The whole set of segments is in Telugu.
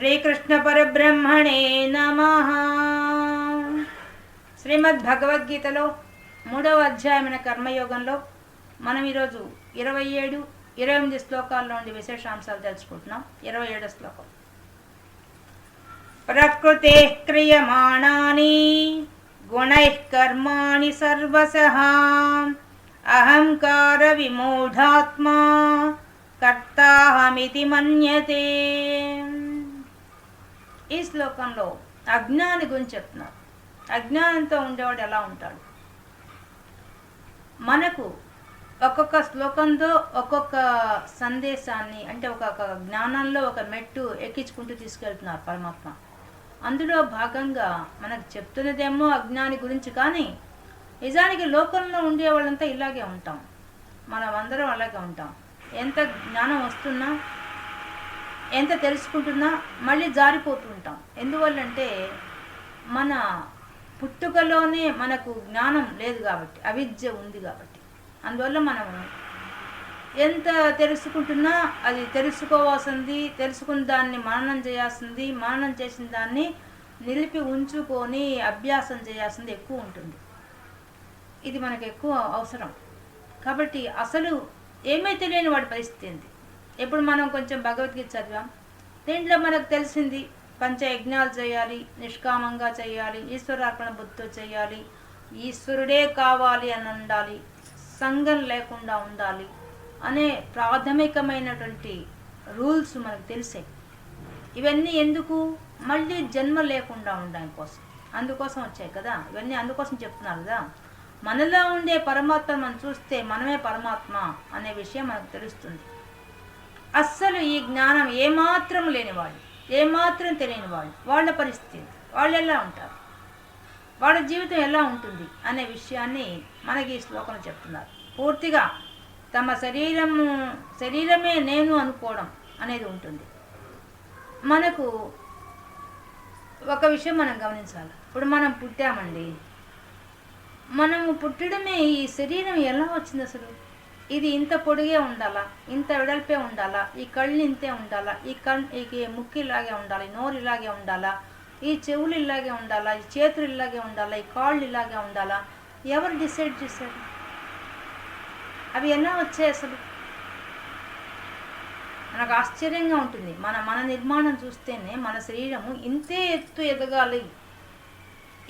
శ్రీకృష్ణ పరబ్రహ్మణే నమ. శ్రీమద్ భగవద్గీతలో మూడవ అధ్యాయమైన కర్మయోగంలో మనం ఈరోజు ఇరవై ఏడు ఇరవై ఎనిమిది శ్లోకాల్లో ఉండి విశేషాంశాలు తెలుసుకుంటున్నాం. ఇరవై ఏడో శ్లోకం. ప్రకృతే క్రియమాణాని గుణై కర్మాణి సర్వసః అహంకార విమూఢాత్మా కర్తాహమితి మన్యతే. ఈ శ్లోకంలో అజ్ఞాని గురించి చెప్తున్నారు అజ్ఞానంతో ఉండేవాడు ఎలా ఉంటాడు? మనకు ఒక్కొక్క శ్లోకంతో ఒక్కొక్క సందేశాన్ని అంటే ఒక్కొక్క జ్ఞానంలో ఒక మెట్టు ఎక్కించుకుంటూ తీసుకెళ్తున్నారు పరమాత్మ. అందులో భాగంగా మనకు చెప్తున్నదేమో అజ్ఞాని గురించి కానీ నిజానికి లోకంలో ఉండే వాళ్ళంతా ఇలాగే ఉంటాం. మనం అందరం అలాగే ఉంటాం. ఎంత జ్ఞానం వస్తున్నా ఎంత తెలుసుకుంటున్నా మళ్ళీ జారిపోతూ ఉంటాం ఎందువల్లంటే మన పుట్టుకలోనే మనకు జ్ఞానం లేదు కాబట్టి అవిద్య ఉంది కాబట్టి. అందువల్ల మనం ఎంత తెలుసుకుంటున్నా అది తెలుసుకోవాల్సింది తెలుసుకున్న దాన్ని మననం చేయాల్సింది మననం చేసిన దాన్ని నిలిపి ఉంచుకొని అభ్యాసం చేయాల్సింది ఎక్కువ ఉంటుంది. ఇది మనకు ఎక్కువ అవసరం. కాబట్టి అసలు ఏమీ తెలియని వాడి పరిస్థితి ఏంటి ఇప్పుడు మనం కొంచెం భగవద్గీత చదివాం. దీంట్లో మనకు తెలిసింది పంచ యజ్ఞాలు చేయాలి నిష్కామంగా చేయాలి ఈశ్వరార్పణ బుద్ధితో చేయాలి ఈశ్వరుడే కావాలి అని ఉండాలి సంఘం లేకుండా ఉండాలి అనే ప్రాథమికమైనటువంటి రూల్స్ మనకు తెలిసాయి. ఇవన్నీ ఎందుకు? మళ్ళీ జన్మ లేకుండా ఉండడం కోసం. అందుకోసం వచ్చాయి కదా. ఇవన్నీ అందుకోసం చెప్తున్నారు కదా. మనలో ఉండే పరమాత్మ మనం చూస్తే మనమే పరమాత్మ అనే విషయం మనకు తెలుస్తుంది. అస్సలు ఈ జ్ఞానం ఏమాత్రం లేనివాళ్ళు ఏమాత్రం తెలియని వాళ్ళు వాళ్ళ పరిస్థితి వాళ్ళు ఎలా ఉంటారు? వాళ్ళ జీవితం ఎలా ఉంటుంది అనే విషయాన్ని మనకి ఈ శ్లోకంలో చెప్తున్నారు. పూర్తిగా తమ శరీరము శరీరమే నేను అనుకోవడం అనేది ఉంటుంది. మనకు ఒక విషయం మనం గమనించాలి. ఇప్పుడు మనం పుట్టామండి. మనము పుట్టడమే ఈ శరీరం ఎలా వచ్చింది అసలు? ఇది ఇంత పొడిగే ఉండాలా? ఇంత వెడల్పే ఉండాలా? ఈ కళ్ళు ఇంతే ఉండాలా? ఈ కన్ ఈ ముక్కు ఇలాగే ఉండాలి? నోరు ఇలాగే ఉండాలా? ఈ చెవులు ఇలాగే ఉండాలా? ఈ చేతులు ఇలాగే ఉండాలా? ఈ కాళ్ళు ఇలాగే ఉండాలా? ఎవరు డిసైడ్ చేశారు? అవి ఎలా వచ్చాయి అసలు? మనకు ఆశ్చర్యంగా ఉంటుంది. మన మన నిర్మాణం చూస్తేనే మన శరీరము ఇంతే ఎత్తు ఎదగాలి.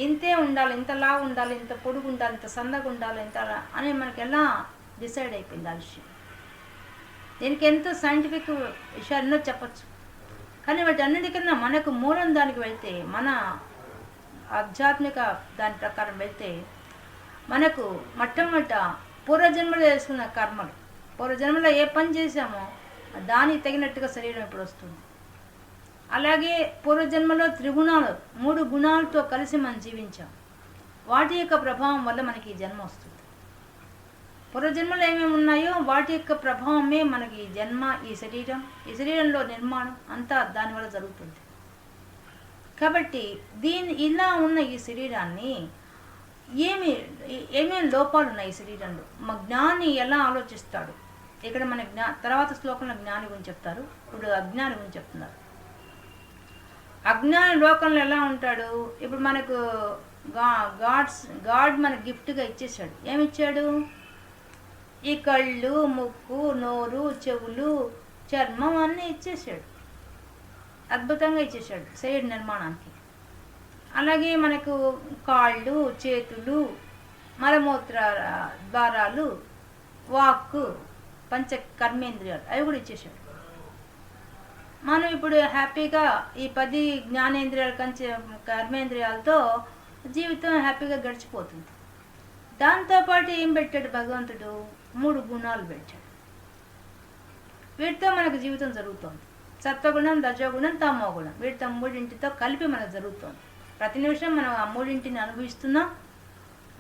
ఇంతే ఉండాలి. ఇంతలా ఉండాలి. ఇంత పొడుగు ఉండాలి ఇంత సన్నగా ఉండాలి ఇంత అని మనకి ఎలా డిసైడ్ అయిపోయింది ఆ విషయం. దీనికి ఎంతో సైంటిఫిక్ విషయాలు ఎన్నో చెప్పచ్చు. కానీ వాటి అన్నిటికన్నా మనకు మూలం దానికి వెళ్తే మన ఆధ్యాత్మిక దాని ప్రకారం వెళ్తే మనకు మొట్టమొదట పూర్వజన్మలో చేసుకున్న కర్మలు పూర్వజన్మలో ఏ పని చేశామో దానికి తగినట్టుగా శరీరం ఇప్పుడు వస్తుంది. అలాగే పూర్వజన్మలో త్రిగుణాలు మూడు గుణాలతో కలిసి మనం జీవించాం. వాటి యొక్క ప్రభావం వల్ల మనకి ఈ జన్మ వస్తుంది. పూర్వజన్మలు ఏమేమి ఉన్నాయో వాటి యొక్క ప్రభావమే మనకి ఈ జన్మ ఈ శరీరం. ఈ శరీరంలో నిర్మాణం అంతా దానివల్ల జరుగుతుంది. కాబట్టి దీని ఇలా ఉన్న ఈ శరీరాన్ని ఏమి ఏమేమి లోపాలు ఉన్నాయి ఈ శరీరంలో? మా జ్ఞాని ఎలా ఆలోచిస్తాడు? ఇక్కడ మన జ్ఞా తర్వాత శ్లోకంలో జ్ఞాని గురించి చెప్తారు. ఇప్పుడు అజ్ఞాని గురించి చెప్తున్నారు. అజ్ఞాని లోకంలో ఎలా ఉంటాడు? ఇప్పుడు మనకు గా గాడ్స్ గాడ్ మనకు గిఫ్ట్గా ఇచ్చేసాడు ఏమి ఇచ్చాడు? ఈ కళ్ళు ముక్కు నోరు చెవులు చర్మం అన్నీ ఇచ్చేసాడు. అద్భుతంగా ఇచ్చేసాడు శరీర నిర్మాణానికి. అలాగే మనకు కాళ్ళు చేతులు మలమూత్ర ద్వారాలు వాక్కు పంచ కర్మేంద్రియాలు అవి కూడా ఇచ్చేసాడు. మనం ఇప్పుడు హ్యాపీగా ఈ పది జ్ఞానేంద్రియాల కంచె కర్మేంద్రియాలతో జీవితం హ్యాపీగా గడిచిపోతుంది. దాంతోపాటు ఏం పెట్టాడు భగవంతుడు? మూడు గుణాలు పెట్టాడు వీటితో మనకు జీవితం జరుగుతుంది. సత్వగుణం రజోగుణం తమోగుణం. వీటితో మూడింటితో కలిపి మనకు జరుగుతుంది. ప్రతి నిమిషం మనం ఆ మూడింటిని అనుభవిస్తున్నాం.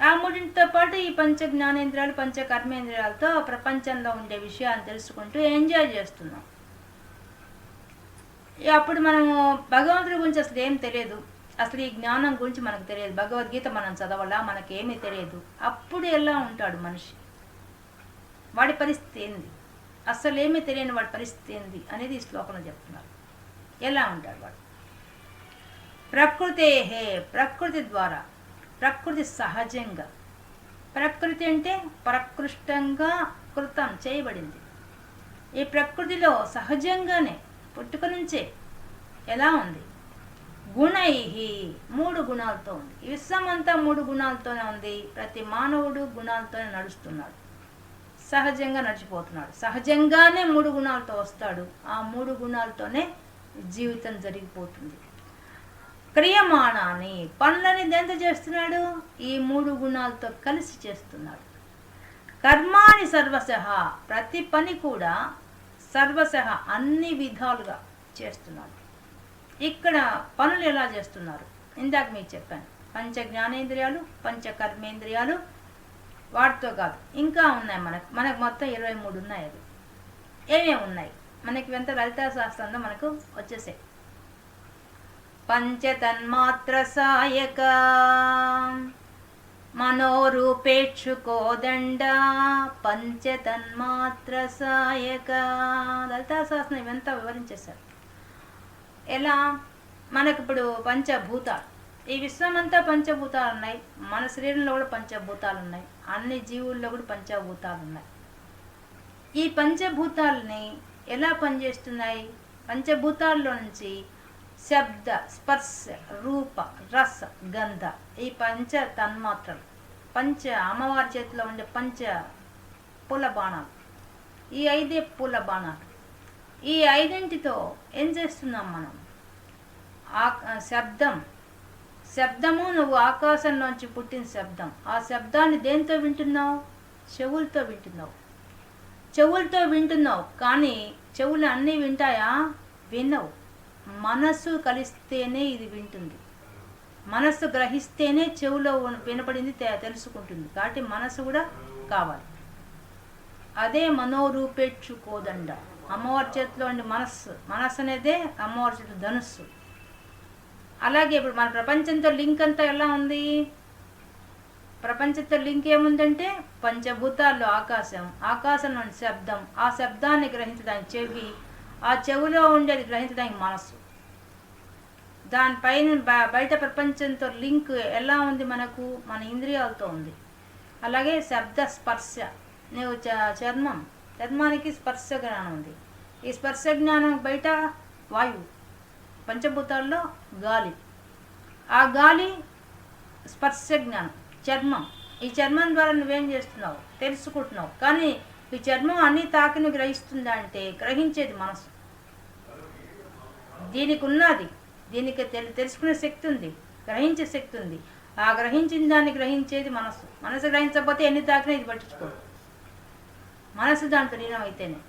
ఆ మూడింటితో పాటు ఈ పంచ జ్ఞానేంద్రియాలు పంచ కర్మేంద్రియాలతో ప్రపంచంలో ఉండే విషయాన్ని తెలుసుకుంటూ ఎంజాయ్ చేస్తున్నాం. అప్పుడు మనము భగవంతుడి గురించి అసలు ఏం తెలియదు. అసలు ఈ జ్ఞానం గురించి మనకు తెలియదు. భగవద్గీత మనం చదవాలా? మనకేమీ తెలియదు. అప్పుడు ఎలా ఉంటాడు మనిషి? వాడి పరిస్థితి ఏంది? అస్సలేమీ తెలియని వాడి పరిస్థితి ఏంది అనేది ఈ శ్లోకంలో చెప్తున్నారు. ఎలా ఉంటాడు వాడు? ప్రకృతే హే ప్రకృతి ద్వారా ప్రకృతి సహజంగా. ప్రకృతి అంటే ప్రకృష్టంగా కృతం చేయబడింది. ఈ ప్రకృతిలో సహజంగానే పుట్టుక నుంచే ఎలా ఉంది? గుణై మూడు గుణాలతో ఉంది. విశ్వమంతా విశ్వం అంతా మూడు గుణాలతోనే ఉంది. ప్రతి మానవుడు గుణాలతోనే నడుస్తున్నాడు. సహజంగా నడిచిపోతున్నాడు. సహజంగానే మూడు గుణాలతో వస్తాడు. ఆ మూడు గుణాలతోనే జీవితం జరిగిపోతుంది. క్రియమాణాన్ని పనులని దెంత చేస్తున్నాడు? ఈ మూడు గుణాలతో కలిసి చేస్తున్నాడు. కర్మాని సర్వశ ప్రతి పని కూడా సర్వశ అన్ని విధాలుగా చేస్తున్నాడు. ఇక్కడ పనులు ఎలా చేస్తున్నారు? ఇందాక మీకు చెప్పాను. పంచ జ్ఞానేంద్రియాలు పంచ కర్మేంద్రియాలు వాటితో కాదు. ఇంకా ఉన్నాయి మనకు. మనకు మొత్తం ఇరవై మూడు ఉన్నాయి అవి. ఏమేమి ఉన్నాయి? మనకి ఎంత లలితా శాస్త్రంలో మనకు వచ్చేసాయి. పంచతన్మాత్ర సాయక మనోరూపేక్షుకోదండ పంచతన్మాత్ర సాయక. లలితాశాస్త్రం ఇవంతా వివరించేశారు. ఎలా? మనకిప్పుడు పంచభూతాలు. ఈ విశ్వం అంతా పంచభూతాలు ఉన్నాయి మన శరీరంలో కూడా పంచభూతాలు ఉన్నాయి అన్ని జీవుల్లో కూడా పంచభూతాలు ఉన్నాయి ఈ పంచభూతాలని ఎలా పనిచేస్తున్నాయి? పంచభూతాల్లో నుంచి శబ్ద స్పర్శ రూప రస గంధ ఈ పంచ తన్మాత్రలు పంచ అమ్మవారి చేతిలో ఉండే పంచ పూల బాణాలు. ఈ ఐదే పూల బాణాలు. ఈ ఐదింటితో ఏం చేస్తున్నాం మనం? ఆ శబ్దం శబ్దము నువ్వు ఆకాశంలోంచి పుట్టిన శబ్దం. ఆ శబ్దాన్ని దేంతో వింటున్నావు? చెవులతో వింటున్నావు. చెవులతో వింటున్నావు కానీ చెవులు అన్నీ వింటాయా? వినవు. మనస్సు కలిస్తేనే ఇది వింటుంది. మనస్సు గ్రహిస్తేనే చెవులో వినపడింది తెలుసుకుంటుంది. కాబట్టి మనస్సు కూడా కావాలి. అదే మనోరూపేక్షు కోదండ. అమ్మవారి చేతిలో మనస్సు. మనస్సు అనేదే అమ్మవారి చేతిలో ధనుస్సు. అలాగే ఇప్పుడు మన ప్రపంచంతో లింక్ అంతా ఎలా ఉంది? ప్రపంచంతో లింక్ ఏముందంటే పంచభూతాల్లో ఆకాశం ఆకాశంలోని శబ్దం. ఆ శబ్దాన్ని గ్రహించడానికి చెవి ఆ చెవిలో ఉండేది గ్రహించడానికి మనస్సు. దానిపైన బయట ప్రపంచంతో లింక్ ఎలా ఉంది మనకు? మన ఇంద్రియాలతో ఉంది. అలాగే శబ్ద స్పర్శ. నువ్వు చ- చర్మం. చర్మానికి స్పర్శ జ్ఞానం ఉంది. ఈ స్పర్శ జ్ఞానం బయట వాయువు. పంచభూతాల్లో గాలి. ఆ గాలి స్పర్శ జ్ఞానం చర్మం. ఈ చర్మం ద్వారా నువ్వేం చేస్తున్నావు? తెలుసుకుంటున్నావు. కానీ ఈ చర్మం అన్ని తాకిని గ్రహిస్తుందా అంటే గ్రహించేది మనసు. దీనికి ఉన్నది దీనికి తెలి తెలుసుకునే శక్తి ఉంది గ్రహించే శక్తి ఉంది. ఆ గ్రహించిన దాన్ని గ్రహించేది మనసు. మనసు గ్రహించకపోతే ఎన్ని తాకినా ఇది పట్టించుకోదు మనసు దాంట్లో లీనం అయితేనే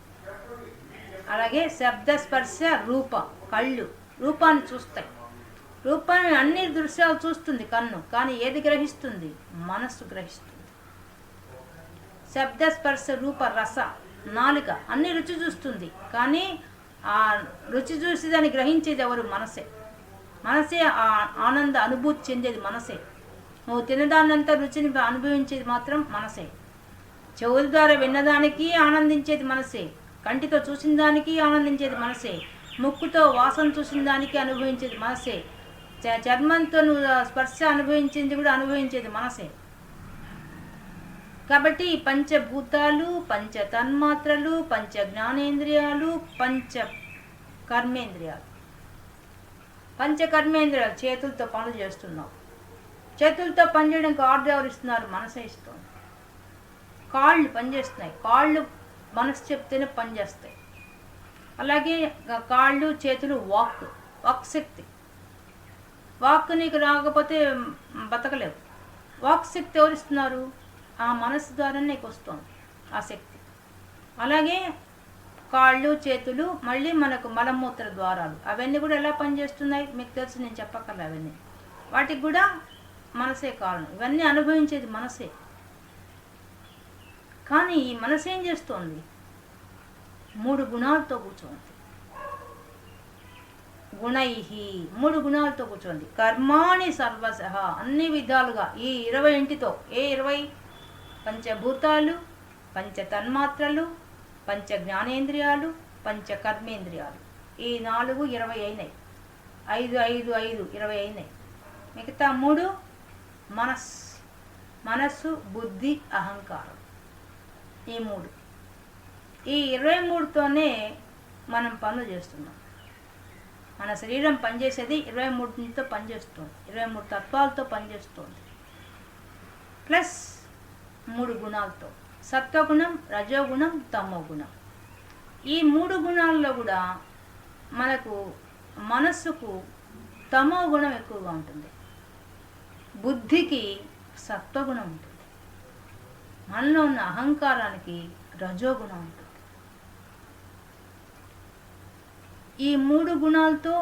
అలాగే శబ్ద స్పర్శ రూప కళ్ళు. రూపాన్ని చూస్తాయి. రూపాన్ని అన్ని దృశ్యాలు చూస్తుంది కన్ను కానీ ఏది గ్రహిస్తుంది? మనస్సు గ్రహిస్తుంది. శబ్ద స్పర్శ రూప రస నాలుక అన్ని రుచి చూస్తుంది కానీ ఆ రుచి చూసి దాన్ని గ్రహించేది ఎవరు? మనసే. మనసే ఆ ఆనంద అనుభూతి చెందేది మనసే. నువ్వు తినదాన్నంతా రుచిని అనుభవించేది మాత్రం మనసే. చెవుల ద్వారా విన్నదానికి ఆనందించేది మనసే. కంటితో చూసిన దానికి ఆనందించేది మనసే. ముక్కుతో వాసన చూసిన దానికి అనుభవించేది మనసే. చ- చర్మంతో నువ్వు స్పర్శ అనుభవించింది కూడా అనుభవించేది మనసే. కాబట్టి పంచభూతాలు పంచ తన్మాత్రలు పంచ జ్ఞానేంద్రియాలు పంచ కర్మేంద్రియాలు పంచ కర్మేంద్రియాలు చేతులతో పనులు చేస్తున్నావు చేతులతో పనిచేయడానికి ఆర్డర్ ఎవరు ఇస్తున్నారు మనసే ఇస్తుంది. కాళ్ళు పనిచేస్తున్నాయి. కాళ్ళు మనసు చెప్తేనే పనిచేస్తాయి అలాగే కాళ్ళు చేతులు వాక్ వాక్ శక్తి. వాక్ నీకు రాకపోతే బతకలేవు. వాక్ శక్తి ఎవరిస్తున్నారు? ఆ మనసు ద్వారా నీకు వస్తుంది ఆ శక్తి. అలాగే కాళ్ళు చేతులు మళ్ళీ మనకు మలమూత్ర ద్వారాలు. అవన్నీ కూడా ఎలా పనిచేస్తున్నాయి? మీకు తెలుసు నేను చెప్పక్కర్లే అవన్నీ. వాటికి కూడా మనసే కారణం. ఇవన్నీ అనుభవించేది మనసే. కానీ ఈ మనసు ఏం చేస్తోంది? మూడు గుణాలతో కూర్చోంది గుణైహి మూడు గుణాలతో కూర్చోండి. కర్మాణి సర్వశ అన్ని విధాలుగా ఈ ఇరవై ఇంటితో ఏ ఇరవై? పంచభూతాలు పంచ తన్మాత్రలు పంచ జ్ఞానేంద్రియాలు పంచ కర్మేంద్రియాలు ఈ నాలుగు ఇరవై అయినాయి. ఐదు ఐదు ఐదు ఇరవై అయినాయి. మిగతా మూడు? మనస్సు. మనస్సు బుద్ధి అహంకారం. ఈ మూడు. ఈ ఇరవై మూడుతోనే మనం పనులు చేస్తున్నాం. మన శరీరం పనిచేసేది ఇరవై మూడుతో పనిచేస్తుంది. ఇరవై మూడు తత్వాలతో పనిచేస్తుంది. ప్లస్ మూడు గుణాలతో. సత్వగుణం రజోగుణం తమో గుణం ఈ మూడు గుణాల్లో కూడా మనకు మనస్సుకు తమో గుణం ఎక్కువగా ఉంటుంది. బుద్ధికి సత్వగుణం ఉంటుంది. మనలో ఉన్న అహంకారానికి రజోగుణం ఉంటుంది. ఈ మూడు గుణాలతో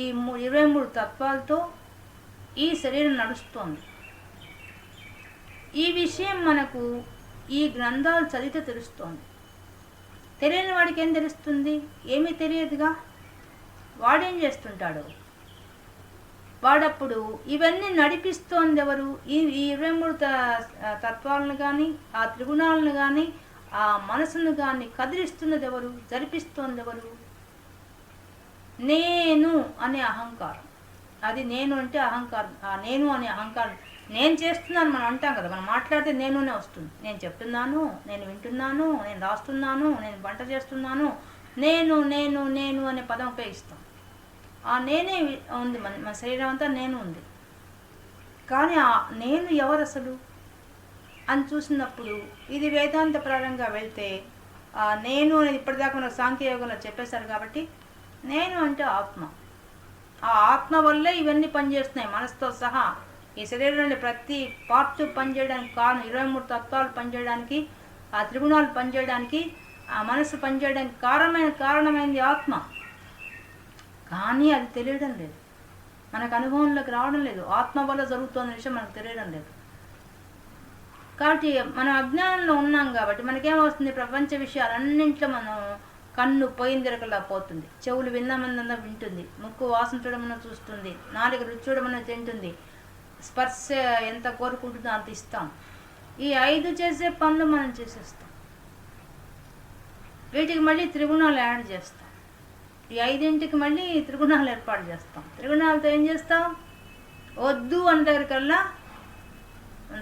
ఈ మూ ఇరవై మూడు తత్వాలతో ఈ శరీరం నడుస్తోంది. ఈ విషయం మనకు ఈ గ్రంథాలు చదివితే తెలుస్తోంది. తెలియని వాడికి ఏం తెలుస్తుంది? ఏమీ తెలియదుగా? వాడేం చేస్తుంటాడు? వాడప్పుడు ఇవన్నీ నడిపిస్తోంది ఎవరు ఈ ఇరవై మూడు తత్వాలను కానీ ఆ త్రిగుణాలను కానీ ఆ మనసును కానీ కదిలిస్తున్నది ఎవరు జరిపిస్తోంది ఎవరు నేను అనే అహంకారం. అది నేను అంటే అహంకారం. ఆ నేను అనే అహంకారం. నేను చేస్తున్నాను మనం అంటాం కదా మనం మాట్లాడితే నేనునే వస్తుంది. నేను చెప్తున్నాను నేను వింటున్నాను నేను రాస్తున్నాను నేను వంట చేస్తున్నాను. నేను నేను నేను అనే పదం ఉపయోగిస్తాం. ఆ నేనే ఉంది మన మన శరీరం అంతా నేను ఉంది. కానీ ఆ నేను ఎవరు అసలు? అని చూసినప్పుడు ఇది వేదాంత ప్రారంగా వెళ్తే నేను అనేది ఇప్పటిదాకా మన సాంఖ్యయోగంలో చెప్పేశారు కాబట్టి నేను అంటే ఆత్మ. ఆ ఆత్మ వల్లే ఇవన్నీ పనిచేస్తున్నాయి. మనసుతో సహా ఈ శరీరంలోని ప్రతి పార్ట్ పనిచేయడానికి కారణం ఇరవై మూడు తత్వాలు పనిచేయడానికి ఆ త్రిగుణాలు పనిచేయడానికి ఆ మనసు పనిచేయడానికి కారణమైన కారణమైంది ఆత్మ. కానీ అది తెలియడం లేదు. మనకు అనుభవంలోకి రావడం లేదు. ఆత్మ వల్ల జరుగుతున్న విషయం మనకు తెలియడం లేదు. కాబట్టి మనం అజ్ఞానంలో ఉన్నాం కాబట్టి మనకేమవుతుంది ప్రపంచ విషయాలన్నింటిలో మనం కన్ను పోయిందిరకలా పోతుంది. చెవులు విన్నమన్నా వింటుంది. ముక్కు వాసన చూడమన్నా చూస్తుంది. నాలుగు రుచి చూడమన్న తింటుంది. స్పర్శ ఎంత కోరుకుంటుందో అంత ఇస్తాం. ఈ ఐదు చేసే పనులు మనం చేసేస్తాం. వీటికి మళ్ళీ త్రిగుణాలు యాడ్ చేస్తాం. ఈ ఐదింటికి మళ్ళీ త్రిగుణాలు ఏర్పాటు చేస్తాం. త్రిగుణాలతో ఏం చేస్తాం? వద్దు అన్న దగ్గరికల్లా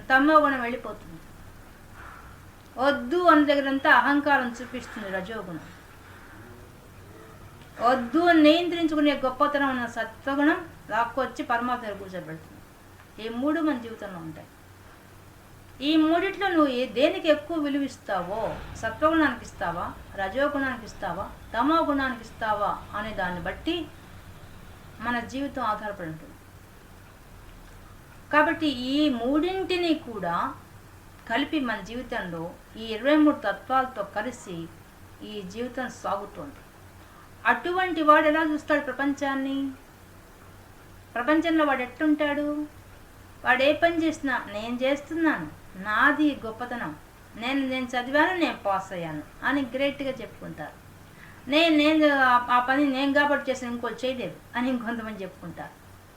తమ్మో గుణం వెళ్ళిపోతుంది. వద్దు అన్న దగ్గరంతా అహంకారం చూపిస్తుంది రజోగుణం. వద్దు అని నియంత్రించుకునే గొప్పతనం ఉన్న సత్వగుణం లాక్కొచ్చి పరమాత్మ దగ్గర కూర్చోబెడుతుంది. ఈ మూడు మన జీవితంలో ఉంటాయి. ఈ మూడిట్లో నువ్వు ఏ దేనికి ఎక్కువ విలువిస్తావో సత్వగుణానికి ఇస్తావా రజోగుణానికి ఇస్తావా తమో గుణానికి ఇస్తావా అనే దాన్ని బట్టి మన జీవితం ఆధారపడి ఉంటుంది. కాబట్టి ఈ మూడింటిని కూడా కలిపి మన జీవితంలో ఈ ఇరవై మూడు తత్వాలతో కలిసి ఈ జీవితం సాగుతుంది అటువంటి వాడు ఎలా చూస్తాడు ప్రపంచాన్ని? ప్రపంచంలో వాడు ఎట్టుంటాడు? వాడు ఏ పని చేసినా నేను చేస్తున్నాను నాది గొప్పతనం. నేను నేను చదివాను నేను పాస్ అయ్యాను అని గ్రేట్గా చెప్పుకుంటారు. నేను నేను ఆ- పని నేను కాబట్టి చేసిన ఇంకో చేయలేదు అని ఇంకొంతమంది చెప్పుకుంటారు.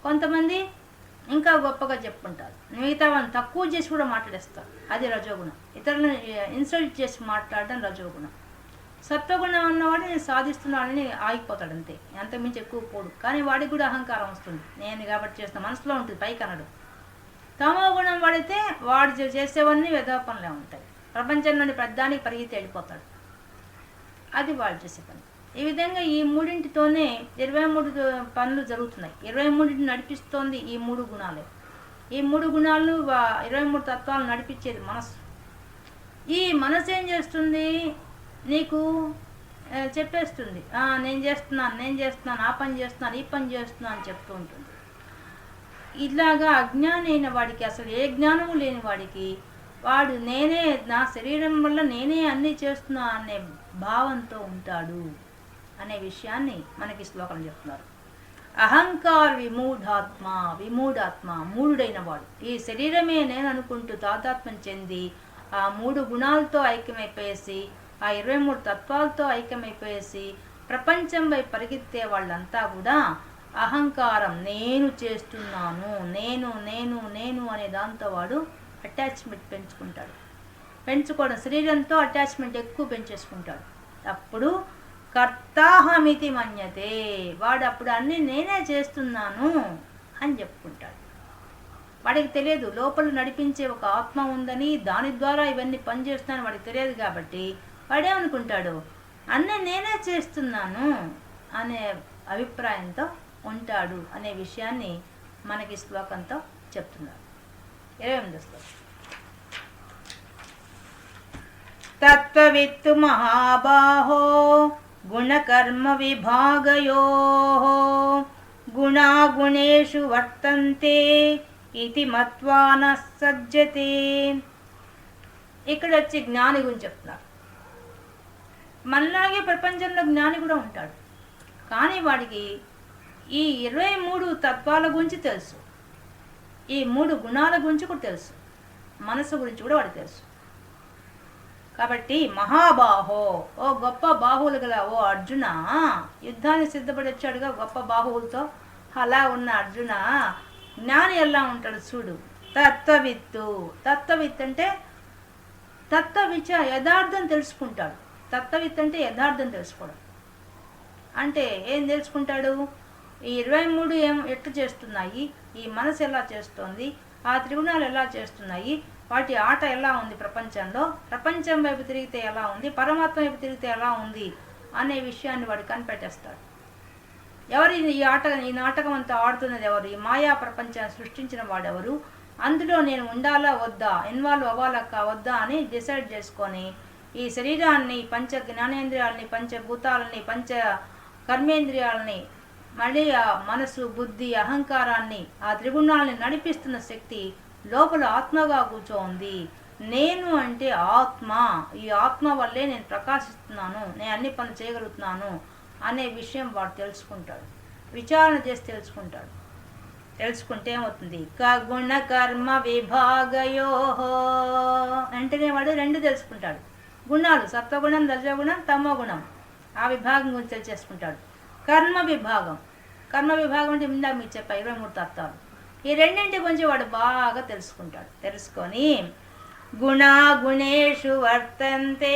కొంతమంది ఇంకా గొప్పగా చెప్పుకుంటారు. మిగతా వాళ్ళని తక్కువ చేసి కూడా మాట్లాడేస్తారు. అది రజోగుణం. ఇతరులను ఇన్సల్ట్ చేసి మాట్లాడడం రజోగుణం. సత్వగుణం ఉన్నవాడు నేను సాధిస్తున్నాడని ఆగిపోతాడు అంతే. అంతకుమించి ఎక్కువ పోడు. కానీ వాడికి కూడా అహంకారం వస్తుంది. నేను కాబట్టి చేసిన మనసులో ఉంటుంది. పైకి అనడు. తమో గుణం వాడితే వాడు చే- చేసేవన్నీ వెధవ పనులే ఉంటాయి ప్రపంచంలోని పెద్దానికి పరిగెత్తి వెళ్ళిపోతాడు. అది వాడు చేసే పని. ఈ విధంగా ఈ మూడింటితోనే ఇరవై మూడు పనులు జరుగుతున్నాయి. ఇరవై మూడింటిని నడిపిస్తోంది ఈ మూడు గుణాలే. ఈ మూడు గుణాలు వా- ఇరవై మూడు తత్వాలు నడిపించేది మనసు ఈ మనసు ఏం చేస్తుంది? నీకు చెప్పేస్తుంది. నేను చేస్తున్నాను నేను చేస్తున్నాను ఆ పని చేస్తున్నాను ఈ పని చేస్తున్నాను అని చెప్తూ ఉంటుంది. ఇలాగా అజ్ఞానైన అయిన వాడికి అసలు ఏ జ్ఞానము లేని వాడికి వాడు నేనే నా శరీరం వల్ల నేనే అన్నీ చేస్తున్నా అనే భావంతో ఉంటాడు అనే విషయాన్ని మనకి శ్లోకం చెప్తున్నారు. అహంకార్ విమూఢాత్మ విమూఢాత్మ మూఢుడైన వాడు. ఈ శరీరమే నేను అనుకుంటూ తాతాత్మ్యం చెంది ఆ మూడు గుణాలతో ఐక్యమైపోయేసి ఆ ఇరవై మూడు తత్వాలతో ఐక్యమైపోయేసి ప్రపంచం వైపు పరిగెత్తే వాళ్ళంతా కూడా అహంకారం నేను చేస్తున్నాను నేను నేను నేను అనే దాంతో వాడు అటాచ్మెంట్ పెంచుకుంటాడు. పెంచుకోవడం శరీరంతో అటాచ్మెంట్ ఎక్కువ పెంచేసుకుంటాడు. అప్పుడు కర్తాహమితి మన్యతే వాడు అప్పుడు అన్నీ నేనే చేస్తున్నాను అని చెప్పుకుంటాడు. వాడికి తెలియదు లోపల నడిపించే ఒక ఆత్మ ఉందని దాని ద్వారా ఇవన్నీ పనిచేస్తున్నాను వాడికి తెలియదు కాబట్టి వాడేమనుకుంటాడు అన్నీ నేనే చేస్తున్నాను అనే అభిప్రాయంతో ఉంటాడు అనే విషయాన్ని మనకి శ్లోకంతో చెప్తున్నారు. ఇరవై ఎనిమిది శ్లోకం. తత్వవిత్తు మహాబాహో గుణకర్మ విభాగయో గుణాగుణేషు వర్తంతే ఇది మత్వాన సజ్జతే. ఇక్కడ వచ్చి జ్ఞాని గురించి చెప్తున్నారు. మనలాగే ప్రపంచంలో జ్ఞాని కూడా ఉంటాడు. కానీ వాడికి ఈ ఇరవై మూడు తత్వాల గురించి తెలుసు. ఈ మూడు గుణాల గురించి కూడా తెలుసు. మనసు గురించి కూడా వాడికి తెలుసు. కాబట్టి మహాబాహో ఓ గొప్ప బాహువులు గల ఓ అర్జున యుద్ధాన్ని సిద్ధపడి వచ్చాడుగా గొప్ప బాహువులతో. అలా ఉన్న అర్జున జ్ఞాని ఎలా ఉంటాడు చూడు. తత్వవిత్తు. తత్వవిత్ అంటే తత్వ విచ యథార్థం తెలుసుకుంటాడు. తత్వవిత్ అంటే యథార్థం తెలుసుకోవడం. అంటే ఏం తెలుసుకుంటాడు? ఈ ఇరవై మూడు ఏం ఎట్లా చేస్తున్నాయి? ఈ మనసు ఎలా చేస్తోంది? ఆ త్రిగుణాలు ఎలా చేస్తున్నాయి? వాటి ఆట ఎలా ఉంది ప్రపంచంలో? ప్రపంచం వైపు తిరిగితే ఎలా ఉంది? పరమాత్మ వైపు తిరిగితే ఎలా ఉంది? అనే విషయాన్ని వాడు కనిపెట్టేస్తాడు. ఎవరు ఈ ఆట ఈ నాటకం అంతా ఆడుతున్నది ఎవరు? ఈ మాయా ప్రపంచాన్ని సృష్టించిన వాడెవరు? అందులో నేను ఉండాలా వద్దా? ఇన్వాల్వ్ అవ్వాలా వద్దా అని డిసైడ్ చేసుకొని ఈ శరీరాన్ని పంచ జ్ఞానేంద్రియాలని పంచభూతాలని పంచ కర్మేంద్రియాలని మళ్ళీ ఆ మనసు బుద్ధి అహంకారాన్ని ఆ త్రిగుణాలని నడిపిస్తున్న శక్తి లోపల ఆత్మగా కూర్చోంది నేను అంటే ఆత్మ. ఈ ఆత్మ వల్లే నేను ప్రకాశిస్తున్నాను. నేను అన్ని పనులు చేయగలుగుతున్నాను అనే విషయం వాడు తెలుసుకుంటాడు. విచారణ చేసి తెలుసుకుంటాడు. తెలుసుకుంటే ఏమవుతుంది? కగుణ కర్మ విభాగయో వెంటనే వాడు రెండు తెలుసుకుంటాడు. గుణాలు సత్వగుణం రజగుణం తమో గుణం ఆ విభాగం గురించి తెలిసేసుకుంటాడు కర్మ విభాగం. కర్మ విభాగం అంటే ఇందాక మీకు చెప్పా ఇరవై మూడు తత్వాలు. ఈ రెండింటి గురించి వాడు బాగా తెలుసుకుంటాడు. తెలుసుకొని గుణాగుణేషు వర్తంతే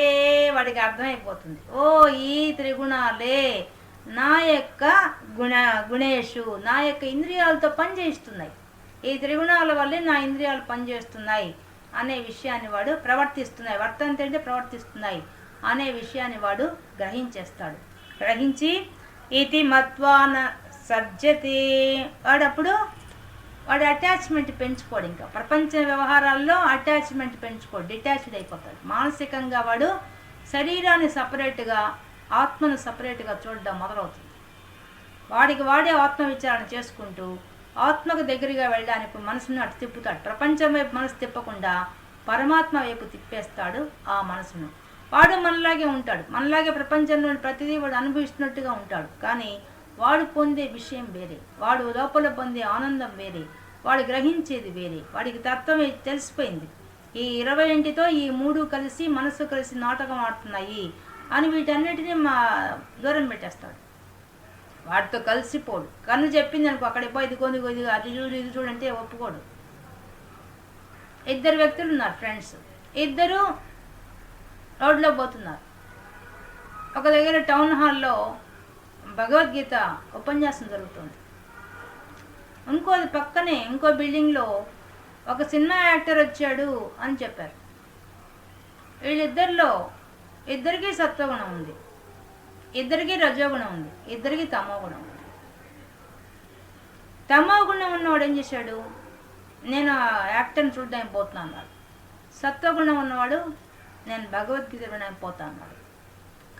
వాడికి అర్థమైపోతుంది. ఓ ఈ త్రిగుణాలే నా యొక్క గుణ గుణేషు నా యొక్క ఇంద్రియాలతో పనిచేస్తున్నాయి ఈ త్రిగుణాల వల్లే నా ఇంద్రియాలు పనిచేస్తున్నాయి. అనే విషయాన్ని వాడు ప్రవర్తిస్తున్నాయి. వర్తంతే అంటే ప్రవర్తిస్తున్నాయి. అనే విషయాన్ని వాడు గ్రహించేస్తాడు. గ్రహించి ఇది మత్వాన సజ్జతి వాడప్పుడు వాడు అటాచ్మెంట్ పెంచుకోడు ఇంకా. ప్రపంచ వ్యవహారాల్లో అటాచ్మెంట్ పెంచుకోడు డిటాచ్డ్ అయిపోతాడు. మానసికంగా వాడు శరీరాన్ని సపరేట్గా ఆత్మను సపరేట్గా చూడడం మొదలవుతుంది. వాడికి వాడే ఆత్మ విచారణ చేసుకుంటూ ఆత్మకు దగ్గరగా వెళ్ళడానికి మనసును అటు తిప్పుతాడు. ప్రపంచం వైపు మనసు తిప్పకుండా పరమాత్మ వైపు తిప్పేస్తాడు ఆ మనసును. వాడు మనలాగే ఉంటాడు. మనలాగే ప్రపంచంలోని ప్రతిదీ వాడు అనుభవిస్తున్నట్టుగా ఉంటాడు. కానీ వాడు పొందే విషయం వేరే. వాడు లోపల పొందే ఆనందం వేరే. వాడు గ్రహించేది వేరే. వాడికి తత్వం తెలిసిపోయింది. ఈ ఇరవై ఇంటితో ఈ మూడు కలిసి మనసు కలిసి నాటకం ఆడుతున్నాయి అని వీటన్నిటినీ మా దూరం పెట్టేస్తాడు. వాటితో కలిసిపోడు కన్ను చెప్పింది అనుకో అక్కడ పోయి ఇది కొంది ఇది అది చూడు ఇది చూడు అంటే ఒప్పుకోడు. ఇద్దరు వ్యక్తులు ఉన్నారు ఫ్రెండ్స్ ఇద్దరు రోడ్లో పోతున్నారు. ఒక దగ్గర టౌన్ హాల్లో భగవద్గీత ఉపన్యాసం జరుగుతుంది. ఇంకో పక్కనే ఇంకో బిల్డింగ్లో ఒక సినిమా యాక్టర్ వచ్చాడు అని చెప్పారు. వీళ్ళిద్దరిలో ఇద్దరికీ సత్వగుణం ఉంది. ఇద్దరికీ రజోగుణం ఉంది ఇద్దరికీ తమో గుణం ఉంది. తమో గుణం ఉన్నవాడు ఏం చేశాడు? నేను ఆ యాక్టర్ని చూడడానికి పోతున్నా అన్నాడు. సత్వగుణం ఉన్నవాడు నేను భగవద్గీత వినడానికి పోతా అన్నాడు.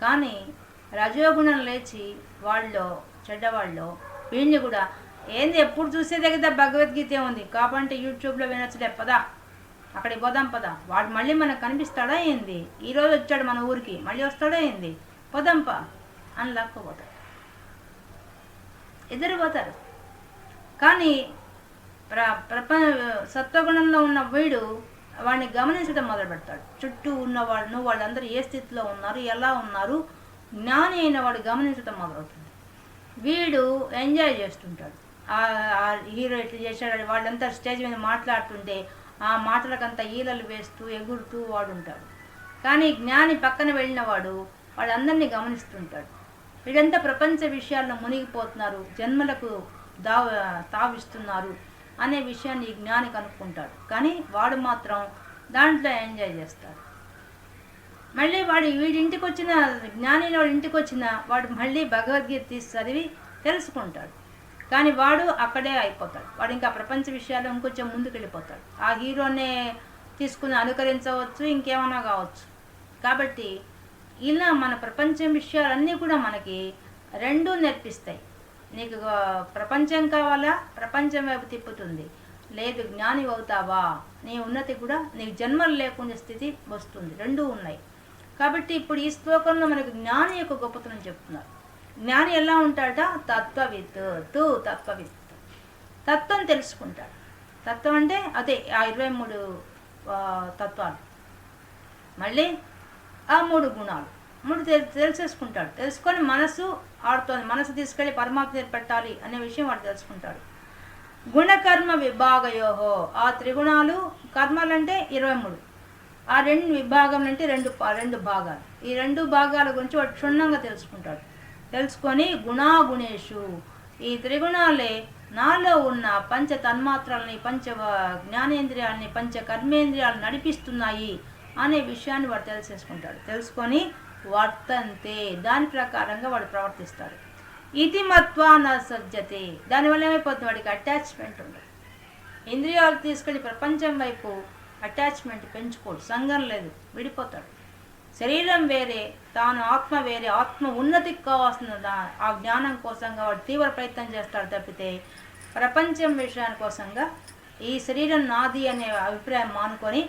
కానీ రజోగుణం లేచి వాళ్ళు చెడ్డవాళ్ళు వీళ్ళని కూడా ఏంది ఎప్పుడు చూసేదే కదా భగవద్గీత ఉంది కాబట్టి యూట్యూబ్లో వినొచ్చులే పదా. అక్కడికి పోదాం పదా. వాడు మళ్ళీ మనకు కనిపిస్తాడా ఏంది? ఈరోజు వచ్చాడు మన ఊరికి మళ్ళీ వస్తాడా ఏంది? పోదాంపా. అని లాక్కోపోతాడు ఇద్దరు పోతారు కానీ ప్ర ప్రప సత్వగుణంలో ఉన్న వీడు వాడిని గమనించడం మొదలు పెడతాడు చుట్టూ ఉన్న వాళ్ళను వాళ్ళందరూ ఏ స్థితిలో ఉన్నారు ఎలా ఉన్నారు జ్ఞాని అయిన వాడు గమనించడం మొదలవుతుంది. వీడు ఎంజాయ్ చేస్తుంటాడు. హీరో ఇట్లా చేశాడు వాళ్ళంతా స్టేజ్ మీద మాట్లాడుతుంటే ఆ మాటలకంతా ఈలలు వేస్తూ ఎగురుతూ వాడుంటాడు. కానీ జ్ఞాని పక్కన వెళ్ళిన వాడు వాళ్ళందరినీ గమనిస్తుంటాడు. వీడంతా ప్రపంచ విషయాల్లో మునిగిపోతున్నారు. జన్మలకు దా తావిస్తున్నారు అనే విషయాన్ని ఈ జ్ఞాని కనుక్కుంటాడు. కానీ వాడు మాత్రం దాంట్లో ఎంజాయ్ చేస్తాడు. మళ్ళీ వాడు వీడింటికి వచ్చిన జ్ఞాని వాడి ఇంటికి వచ్చిన వాడు మళ్ళీ భగవద్గీత తీసి చదివి తెలుసుకుంటాడు. కానీ వాడు అక్కడే అయిపోతాడు. వాడు ఇంకా ప్రపంచ విషయాలు ఇంకొంచెం ముందుకు వెళ్ళిపోతాడు ఆ హీరోనే తీసుకుని అనుకరించవచ్చు ఇంకేమైనా కావచ్చు. కాబట్టి ఇలా మన ప్రపంచం విషయాలన్నీ కూడా మనకి రెండూ నేర్పిస్తాయి. నీకు ప్రపంచం కావాలా? ప్రపంచం వైపు తిప్పుతుంది. లేదు జ్ఞాని అవుతావా? నీ ఉన్నతి కూడా నీకు జన్మలు లేకుండా స్థితి వస్తుంది. రెండూ ఉన్నాయి. కాబట్టి ఇప్పుడు ఈ శ్లోకంలో మనకు జ్ఞాని యొక్క గొప్పతనం చెప్తున్నారు. జ్ఞాని ఎలా ఉంటాడట? తత్వవిత్ తు తత్వవిత్. తత్వం తెలుసుకుంటాడు. తత్వం అంటే అదే ఆ ఇరవై మూడు తత్వాలు. మళ్ళీ ఆ మూడు గుణాలు. మూడు తెల్ తెలిసేసుకుంటాడు. తెలుసుకొని మనసు ఆడుతోంది. మనసు తీసుకెళ్ళి పరమాత్మ పెట్టాలి అనే విషయం వాడు తెలుసుకుంటాడు. గుణకర్మ విభాగయోహో. ఆ త్రిగుణాలు కర్మలు అంటే ఇరవై మూడు. ఆ రెండు విభాగం అంటే రెండు రెండు భాగాలు. ఈ రెండు భాగాల గురించి వాడు క్షుణ్ణంగా తెలుసుకుంటాడు. తెలుసుకొని గుణాగుణేషు. ఈ త్రిగుణాలే నాలో ఉన్న పంచ తన్మాత్రల్ని పంచ జ్ఞానేంద్రియాలని పంచ కర్మేంద్రియాలు నడిపిస్తున్నాయి. అనే విషయాన్ని వాడు తెలిసేసుకుంటాడు. తెలుసుకొని వర్తంతే. దాని ప్రకారంగా వాడు ప్రవర్తిస్తాడు. ఇది మత్వా న సజ్జతే. దానివల్ల ఏమైపోతుంది? వాడికి అటాచ్మెంట్ ఉండదు ఇంద్రియాలు తీసుకెళ్ళి ప్రపంచం వైపు అటాచ్మెంట్ పెంచుకోడు. సంఘం లేదు. విడిపోతాడు. శరీరం వేరే తాను ఆత్మ వేరే ఆత్మ ఉన్నతికి కావాల్సిన ఆ జ్ఞానం కోసంగా వాడు తీవ్ర ప్రయత్నం చేస్తాడు తప్పితే ప్రపంచం విషయాని కోసంగా ఈ శరీరం నాది అనే అభిప్రాయం మానుకొని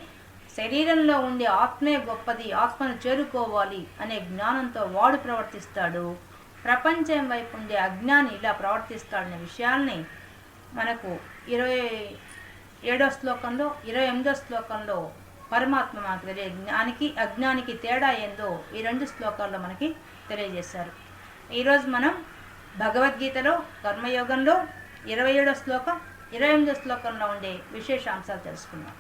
శరీరంలో ఉండే ఆత్మే గొప్పది ఆత్మను చేరుకోవాలి అనే జ్ఞానంతో వాడు ప్రవర్తిస్తాడు. ప్రపంచం వైపు ఉండే అజ్ఞాని ఇలా ప్రవర్తిస్తాడనే విషయాల్ని మనకు ఇరవై ఏడో శ్లోకంలో ఇరవై ఎనిమిదో శ్లోకంలో పరమాత్మ మనకు తెలియ జ్ఞానికి అజ్ఞానికి తేడా ఏందో ఈ రెండు శ్లోకాల్లో మనకి తెలియజేశారు. ఈరోజు మనం భగవద్గీతలో కర్మయోగంలో ఇరవై ఏడో శ్లోకం ఇరవై ఎనిమిదో శ్లోకంలో ఉండే విశేషాంశాలు తెలుసుకుందాం.